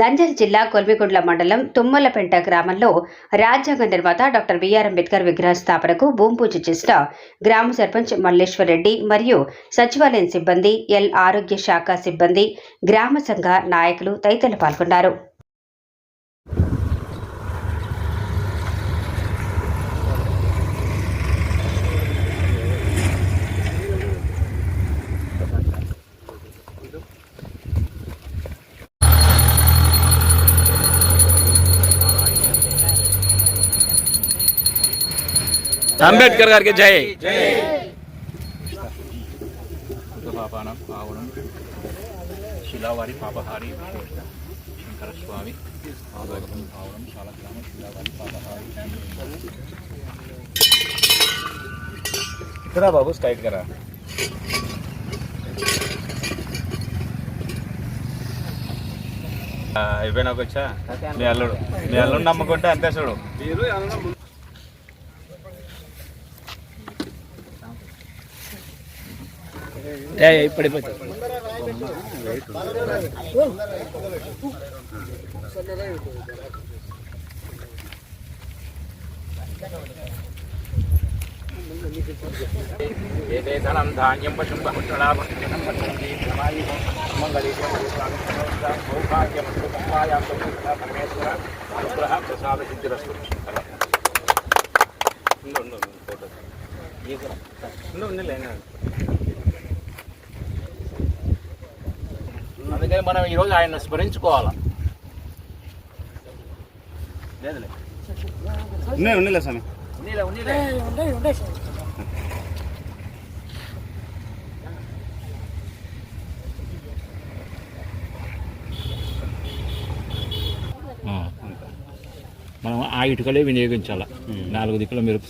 నంద్యాల జిల్లా కొల్మిగుండ్ల మండలం తుమ్మలపెంట గ్రామంలో రాజ్యాంగ నిర్మాత డాక్టర్ బిఆర్ అంబేద్కర్ విగ్రహ స్థాపనకు భూమిపూజ చేసిన గ్రామ సర్పంచ్ మల్లేశ్వర్ రెడ్డి మరియు సచివాలయం సిబ్బంది ఎల్ ఆరోగ్య శాఖ సిబ్బంది గ్రామ సంఘ నాయకులు తదితరులు పాల్గొన్నారు. అంబేద్కర్ గారికి జై. పాపానం పావనం శిలావారి పాపహారి శంకర స్వామి ఆదోగం పావనం శాలగ్రామ శిలావారి పాపహారి. ఇక్కడ బాబు స్ట్రైట్ కరా? అయిపోయినాక మీ అల్లుడు మీ అల్లుడు నమ్ముకుంటే అంతే చూడు. పడిపోతుంది ఏదే ధనం ధాన్యం పశుం బహుళాభం పరమేశ్వర అనుగ్రహ ప్రసాద సిద్ధిరస్తు ఉండు ఉండు ఫోటో ఉండు ఉండు లేనా అందుకని మనం ఈరోజు ఆయన స్మరించుకోవాలి? లేదులే. ఉన్నాయి ఉన్నాయి స్వామి. ఉన్నీలే ఉన్నీలే మనం ఆ ఇటుకలే వినియోగించాలి? నాలుగు దిక్కుల మీరు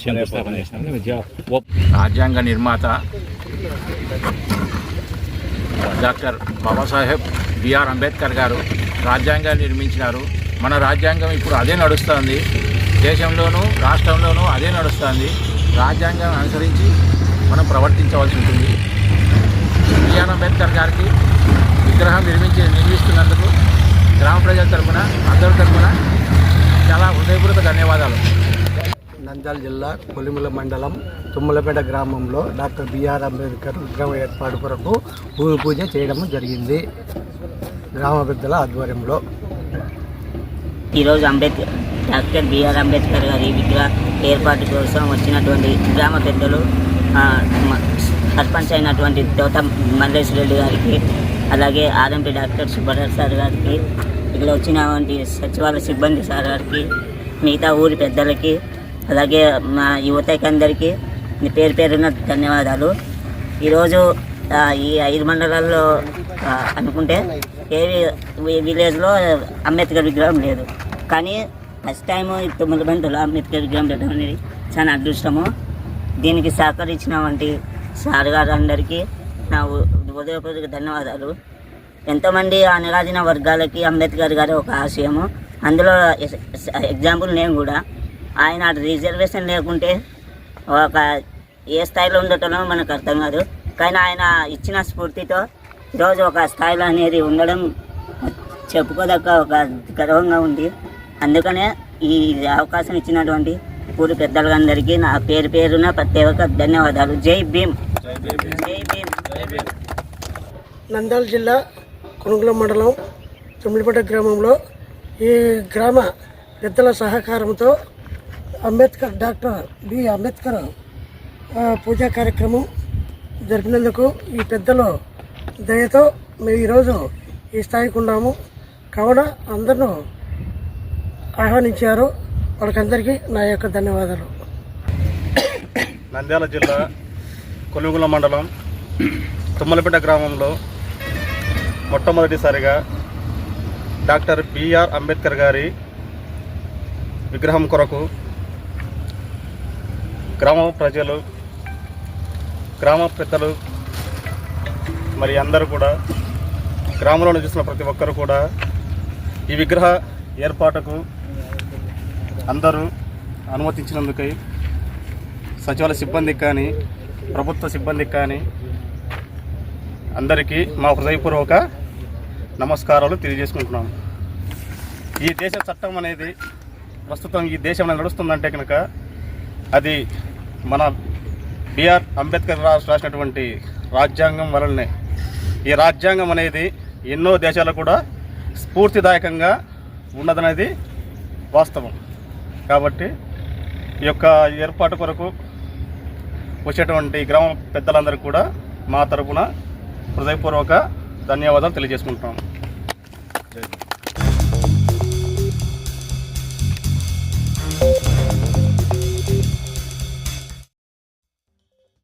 శంకుస్థాపన చేసినాం ఓ- రాజ్యాంగ నిర్మాత. డాక్టర్ బాబాసాహెబ్ బిఆర్ అంబేద్కర్ గారు రాజ్యాంగాన్ని నిర్మించినారు. మన రాజ్యాంగం ఇప్పుడు అదే నడుస్తుంది. దేశంలోనూ రాష్ట్రంలోనూ అదే నడుస్తుంది. రాజ్యాంగం అనుసరించి మనం ప్రవర్తించవలసి ఉంటుంది. బిఆర్ అంబేద్కర్ గారికి విగ్రహం నిర్మించి నిర్మిస్తున్నందుకు గ్రామ ప్రజల తరపున అందరి తరపున చాలా హృదయపూర్వక ధన్యవాదాలు. నంద్యాల జిల్లా కొలిముల మండలం తుమ్మలపేట గ్రామంలో డాక్టర్ బిఆర్ అంబేద్కర్ విగ్రహం ఏర్పాటు కొరకు భూమి పూజ చేయడం జరిగింది గ్రామ పెద్దల ఆధ్వర్యంలో. ఈరోజు అంబేద్కర్ డాక్టర్ బిఆర్ అంబేద్కర్ గారి విగ్రహ ఏర్పాటు కోసం వచ్చినటువంటి గ్రామ పెద్దలు సర్పంచ్ అయినటువంటి తోట మల్లేశ్వర రెడ్డి గారికి అలాగే ఆర్ఎంపీ డాక్టర్ సుబ్బరాజ్ సార్ గారికి ఇక్కడ వచ్చినటువంటి సచివాలయ సిబ్బంది సార్ గారికి మిగతా ఊరి పెద్దలకి అలాగే మా యువతకి అందరికీ మీ పేరు పేరున్న ధన్యవాదాలు. ఈరోజు ఈ ఐదు మండలాల్లో అనుకుంటే ఏ విలేజ్లో అంబేద్కర్ విగ్రహం లేదు. కానీ ఫస్ట్ టైం తొమ్మిది మందిలో అంబేద్కర్ విగ్రహం పెట్టడం అనేది చాలా అదృష్టము. దీనికి సహకరించిన వంటి సార్ గారు అందరికీ నా ఉదయపూర్వక ధన్యవాదాలు. ఎంతోమంది అనగాదిన వర్గాలకి అంబేద్కర్ గారు ఒక ఆశయము. అందులో ఎగ్జాంపుల్ నేను కూడా ఆయన రిజర్వేషన్ లేకుంటే ఒక ఏ స్థాయిలో ఉండటమో మనకు అర్థం కాదు. కానీ ఆయన ఇచ్చిన స్ఫూర్తితో ఈరోజు ఒక స్థాయిలో అనేది ఉండడం చెప్పుకోదక్క ఒక గర్వంగా ఉంది. అందుకనే ఈ అవకాశం ఇచ్చినటువంటి ఊరి పెద్దలందరికీ నా పేరు పేరున ప్రత్యేక ధన్యవాదాలు. జై భీమ్. జై భీమ్. నంద్యాల జిల్లా కొనుగోలు మండలం తుమ్మిడిపేట గ్రామంలో ఈ గ్రామ పెద్దల సహకారంతో అంబేద్కర్ డాక్టర్ బి. అంబేద్కర్ పూజా కార్యక్రమం జరిపినందుకు ఈ పెద్దలు దయతో మేము ఈరోజు ఈ స్థాయికి ఉన్నాము. కావున అందరూ ఆహ్వానించారు. వాళ్ళకందరికీ నా యొక్క ధన్యవాదాలు. నంద్యాల జిల్లా కొలుగుల మండలం తుమ్మలపేట గ్రామంలో మొట్టమొదటిసారిగా డాక్టర్ బిఆర్ అంబేద్కర్ గారి విగ్రహం కొరకు గ్రామ ప్రజలు గ్రామ పెద్దలు మరి అందరూ కూడా గ్రామంలో చూసిన ప్రతి ఒక్కరు కూడా ఈ విగ్రహ ఏర్పాటుకు అందరూ అనుమతించినందుకై సచివాలయ సిబ్బందికి కానీ ప్రభుత్వ సిబ్బందికి కానీ అందరికీ మా హృదయపూర్వక నమస్కారాలు తెలియజేసుకుంటున్నాము. ఈ దేశ చట్టం అనేది ప్రస్తుతం ఈ దేశంలో నడుస్తుందంటే కనుక అది మన బిఆర్ అంబేద్కర్ రాసినటువంటి రాజ్యాంగం వలనే. ఈ రాజ్యాంగం అనేది ఎన్నో దేశాలకు కూడా స్ఫూర్తిదాయకంగా ఉన్నదనేది వాస్తవం. కాబట్టి ఈ యొక్క ఏర్పాటు కొరకు వచ్చేటువంటి గ్రామ పెద్దలందరికీ కూడా మా తరపున హృదయపూర్వక ధన్యవాదాలు తెలియజేసుకుంటున్నాం. జై